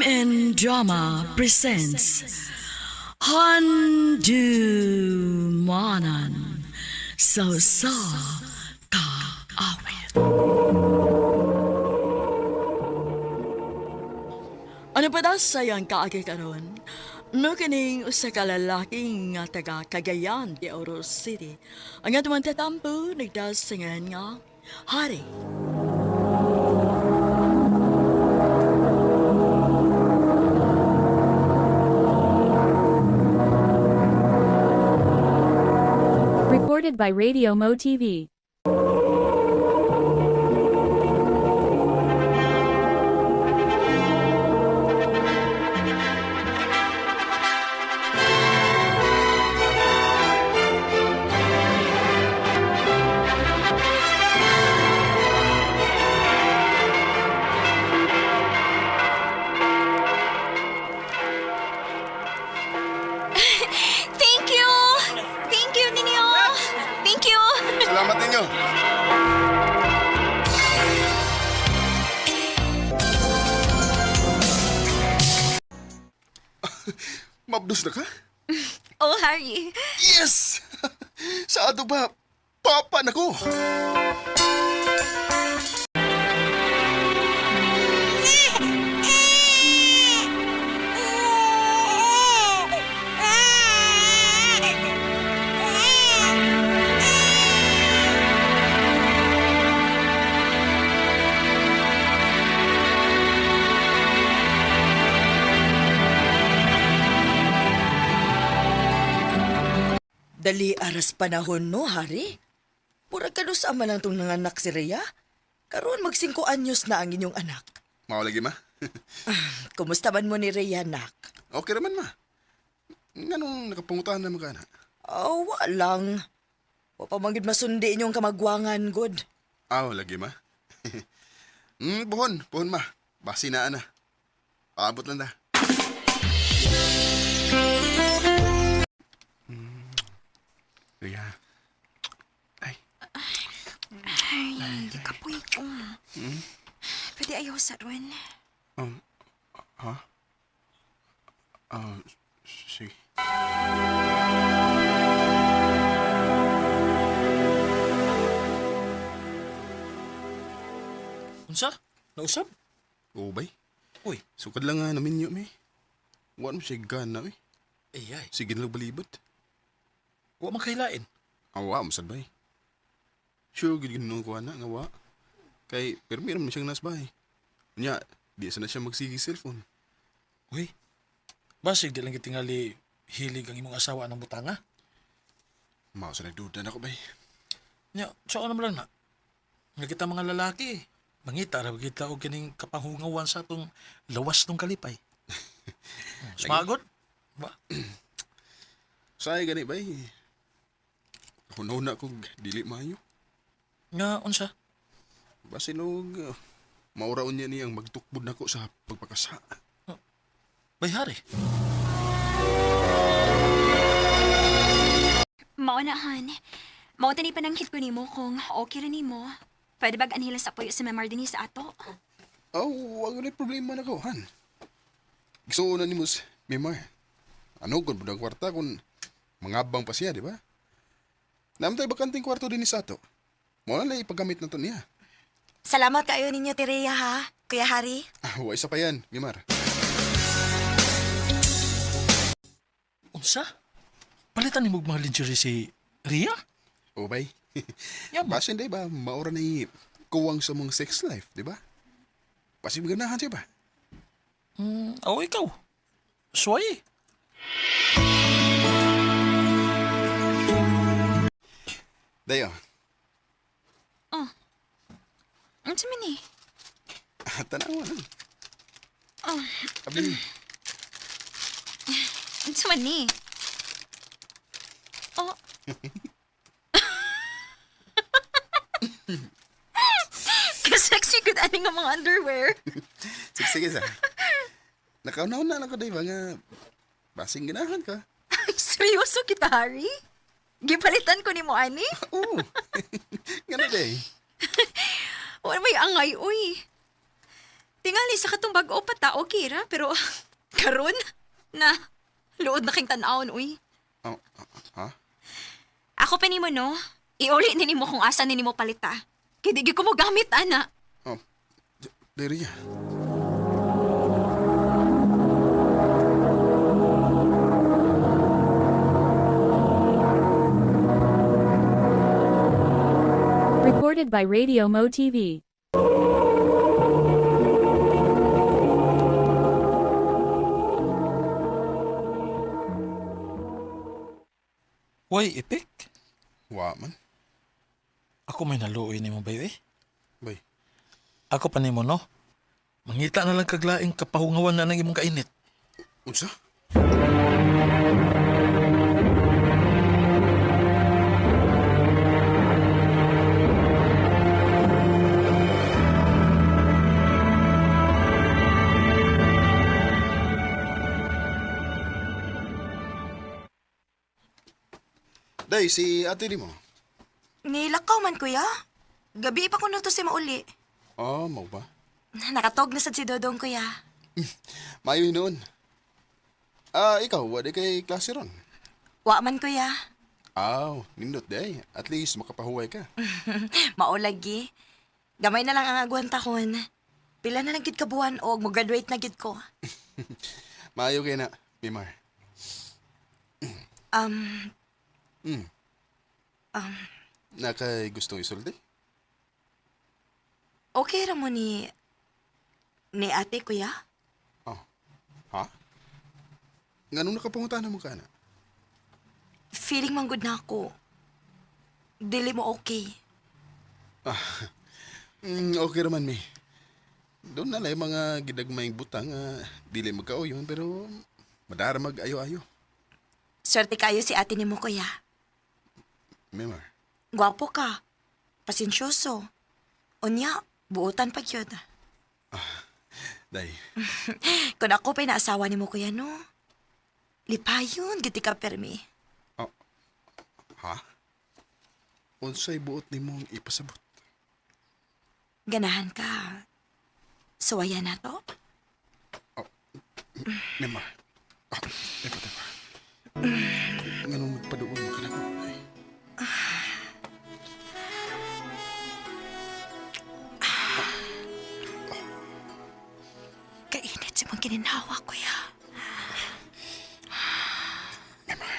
Crime Drama presents Handu Manan So Sa Ka Awit Ano pa daw sayang kaagi karon? No kining usa ka nga taga Cagayan de Oro City. Ang atuman tatampo nagdasingan nga Hari. Recorded by Radio Mo TV. Oh, Harry. Yes! Sa ato ba? Papa na ko! Dali aras panahon no, Hari? Murag ka sa ama lang tong nanganak si Rhea. Karon mag 5 anyos na ang inyong anak. Mao lagi ma? Kumusta man mo ni Rhea, nak? okay naman ma. Nganong nakapungutan na mga na? Oh, walang. Wa pa manggid masundi inyong kamagwangan, good. Aw, lagi ma. hmm, buhon, buhon ma. Basi na na. Paabot lang na. Kuya. Ay, Harry, kapoy ko. Pwede ayaw sa ron. um, ha? Ah, sige. Unsa? Nausap? Oo bay. Uy, Sukad lang nga namin yun, may. Wala mo siya gana, eh. ay ay. Sige lang balibot. Wa man kailain. Awa, masad bay. Sure, gid ginunong ko na, nga wa. Kay, pero meron mo siyang nasbay. Nya, di sana siya magsigi cellphone. Uy. Basig di lang gitingali hilig ang imong asawa ng butanga. Mao sa nagduda na ko, bay. Nya, sa ano lang na. Nga kita mga lalaki. Mangita ra kita og kining kapanghungawan sa atong lawas ng kalipay. Sumagot? Ba? Say gani, bay. Hunaw na kog dili maayo. Nga unsa? Basinog, uh, mauraon niya niyang magtukbod na ko sa pagpakasa. Bayhari. Maunahan. Mao tani pananghit ko nimo kung okay ra nimo. Pwede bag anhila sa puyo si Memar din sa ato? Oh, wag na problema na ko, han. Gusto na ni Mus, Mimar. Ano kung budang kwarta kung mangabang pa siya, di ba? Namtay bakanting kwarto din ni Sato. Mo na ipagamit na to niya. Salamat kayo ninyo, Tireya, ha? Kuya Harry? Ah, wa isa pa yan, Mimar. Unsa? Palitan ni mga lingerie si Ria? O bay. Yaman. Basin day ba, maura na kuwang sa mong sex life, di ba? Pasig ganahan siya ba? Hmm, oh, ikaw. Suway. Dayo, Ano sa mini? tanawa na. Oh, Abi, ano sa mani? Oh. Kasexy good ani nga mga underwear. sige, sa. Nakaunaw na lang ko ba nga, basing ganahan ka. Ay, seryoso kita, Harry? Gipalitan ko ni mo, ani? Oo. Ganun day. Wala may angay, uy. Tingali sa katong bag-o pa ta, okay ra. Pero karon na luod na king tan-awon, uy. Oh, ha? Ako pa nimo no, iuli ni mo kung asa ni mo palita. Gyud ko mo gamit, ana. Oh, D- Daria. Recorded by Radio Mo TV. Why, ipik? Wa man. Ako may naluoy ni mo ba eh? Bay. Ako pa ni mo, no? Mangita na lang kaglaing kapahungawan na ng imong kainit. Unsa? Day, si ate ni mo. Nilakaw man, kuya. Gabi pa ko to si mauli. Oh, mau ba? Nakatog na sad si Dodong, kuya. Mayo noon. Ah, ikaw, wala kay klase ron. Wa man, kuya. Aw, nindot day. At least makapahuway ka. Maulagi. Gamay na lang ang agwantahon. Pila na lang gid kabuan og mo graduate na gid ko. Maayo kay na, Mimar. Um, Hmm. um, Nakay gusto isulti? okay ra mo ni ni ate, kuya? Oh. Ha? Nganong nakapangutan mo ka na? Feeling man good na ako. Dili mo okay. Mm, okay raman, mi. Doon na lang yung mga gidagmayng butang nga dili magkauyon pero madara mag-ayo-ayo. Swerte kayo si ate ni mo, kuya. Mimar. Gwapo ka. Pasensyoso. Unya, buutan pa gyud. Day. Kung ako pa'y naasawa ni mo, kuya, no? Lipayon, giti ka permi. Ha? Unsay buot ni mong ipasabot? Ganahan ka. Suwaya na to? Mimar. Ah, tepa, tepa. Nganong nagpaduon mo ka mong kininhawa, kuya. Mimar.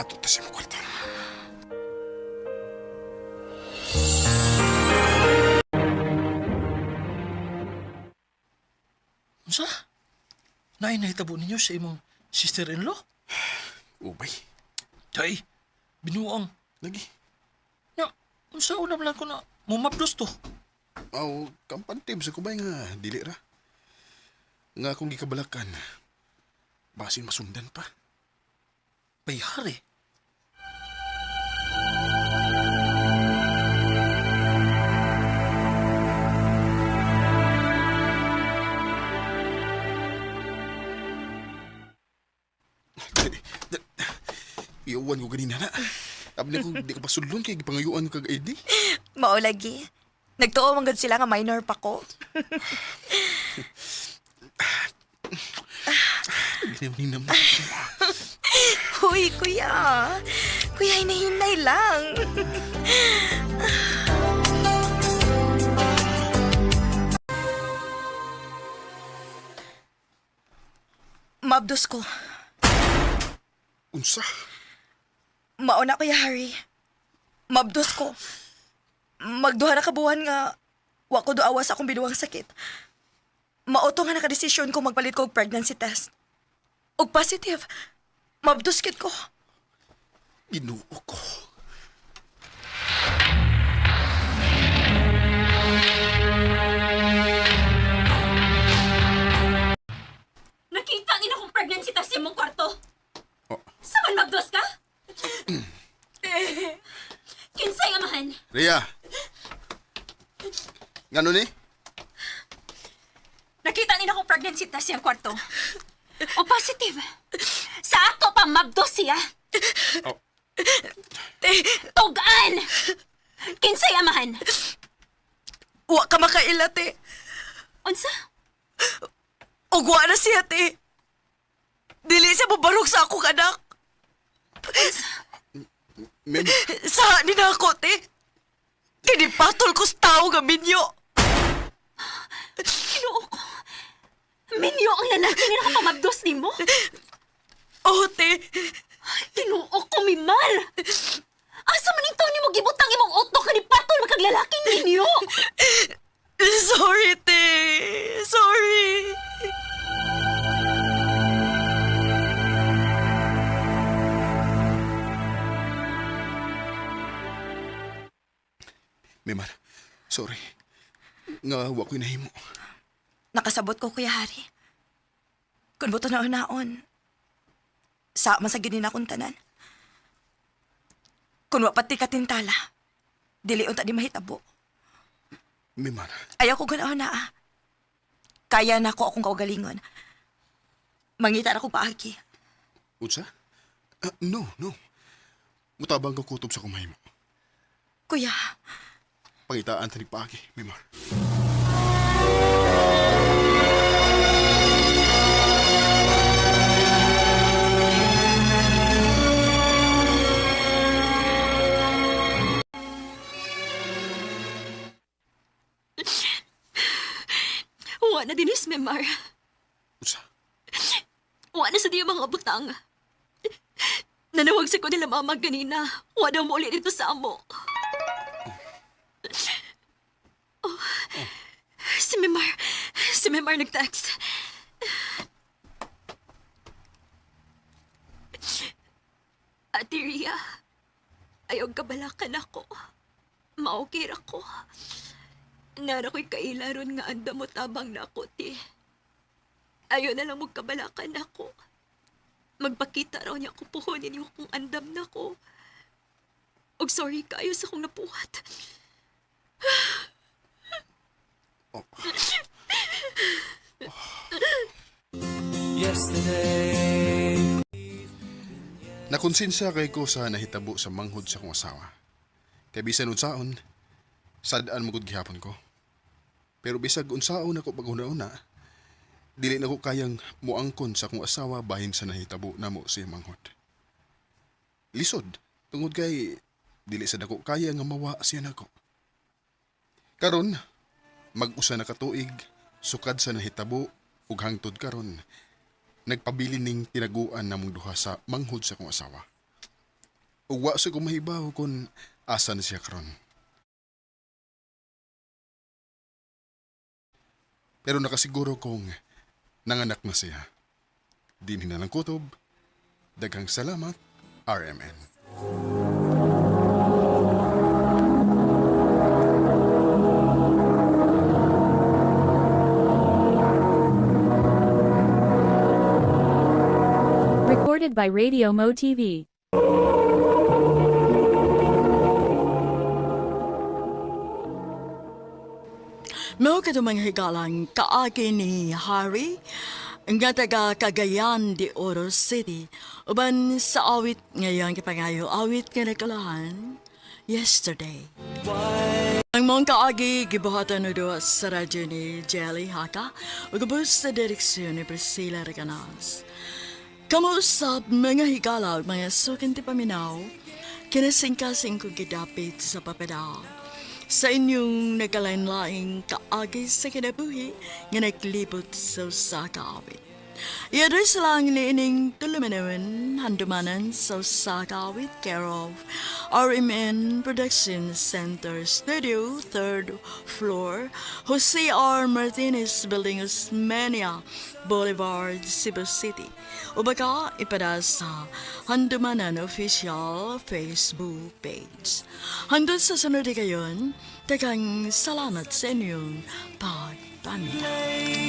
Ato ta sa mo kwarto. Unsa? Naay nahitabo ninyo sa imong sister-in-law? Ubay. Day, binuang. Lagi. Nya, unsa unam lang ko na mumabdos to? Aw, kampantib sa kubay nga dili ra. Nga akong gikabalakan. Basin masundan pa. Bayhari. Iuwan ko ganina na. Sabi na ko, di ka pasulon kay gipangayuan ko kag ID. Maulagi. Nagtuo man sila nga minor pa ko. Ginaw-ninam na. Huy, kuya. Kuya, hinahinay lang. Mabdos ko. Unsa? Mauna kuya Harry. Mabdos ko. Magduha na kabuhan nga wa ko doawa sa akong binuwang sakit. Mauto nga nakadesisyon ko magpalit ko og pregnancy test. Og positive. Mabdos kit ko. Ginuo ko. Nakita ni akong pregnancy test sa imong kwarto. Oh, Saman magdos ka? Kinsay amahan? Rhea! Ngano ni? Nakita ni akong pregnancy test sa kwarto. O positive. Sa ato pa mabdos siya. Oh, Tugaan! Kinsay amahan? Wa ka makaila, te. Unsa? Og wa na siya, te. Dili siya mubarog sa akong anak. Mem, Sa ni na ako, te. Kinipatol ko sa tao nga minyo. Ginoo ko. Minyo ang lalaki nga nakapamagdos ni mo. Oh, te. Ginoo ko, Mimar. Asa man ito ni mo gibutang imong utok ka ni patol magkag lalaking minyo. Sorry, te. Sorry. Memar, sorry. Nga wa ko'y nahimo. Nakasabot ko, Kuya Hari. Kung buto na naon, sa masagin na akong tanan. Kung wapati katintala, dili unta di mahitabo. Memar, Ayaw ko ganaon na ah. Kaya na ko akong kaugalingon. Mangita na ko paagi. unsa? Ah, no, no. Mutabang ka kutob sa kumay mo. Kuya, Pangitaan tanig paagi, Memar. Wa na dinis, Mimar. Unsa? Wa na sa diya mga butang. Nanawag sa ko nila mama ganina. Wa daw mo ulit dito sa amo. Oh. Si Mimar. Si Mimar nag-text. Ate Ria, ayaw kabalakan ako. Maukir ako. Nara ko'y kailaron nga anda mo tabang na ako, ti. Ayaw na lang magkabalakan ako. Magpakita raw niya ako puhunin niyo kung andam na ko. Og sorry kayo sa kong napuhat. Nakonsensya kay ko sa nahitabo sa manghod sa kong asawa. Kay bisan unsaon, sadaan mo gihapon ko. Pero bisag unsaon ako paghuna-una, dili na ko kayang muangkon sa kong asawa bahin sa nahitabo namo si manghod. Lisod, tungod kay dili sa dako kaya nga mawa siya nako. Karon, mag-usa na katuig, sukad sa nahitabo ug hangtod karon, nagpabili ning tinaguan namong duha sa manghod sa kong asawa. Ug wa sa ko mahibaw kung asan siya karon. Pero nakasiguro kong nanganak na siya. Dinhi na lang kutob. Daghang salamat, RMN. Recorded by Radio Mo TV. Mo ka mga higalang kaagi ni Harry, nga taga Cagayan de Oro City, uban sa awit ngayon kapangayo, awit nga nakalahan, yesterday. Ang mong kaagi, gibuhatan no doon sa radyo ni Jelly Haka, o gabos sa direksyon ni Priscilla Reganas. Kamusap mga higala ug mga sukin ti paminaw, kinasingkasing ko gidapit sa papadaw. Sa inyong nagkalain-laing kaagi sa kinabuhi nga naglibot sa sakawit. I-address lang ni ining tuluminawan handumanan sa sakawit care of RMN Production Center Studio, 3rd floor, Jose R. Martinez Building, Osmania Boulevard, Cebu City. O baka ipada sa Handumanan Official Facebook page. Handun sa sunod kayon, tagang salamat sa inyong pagpamita.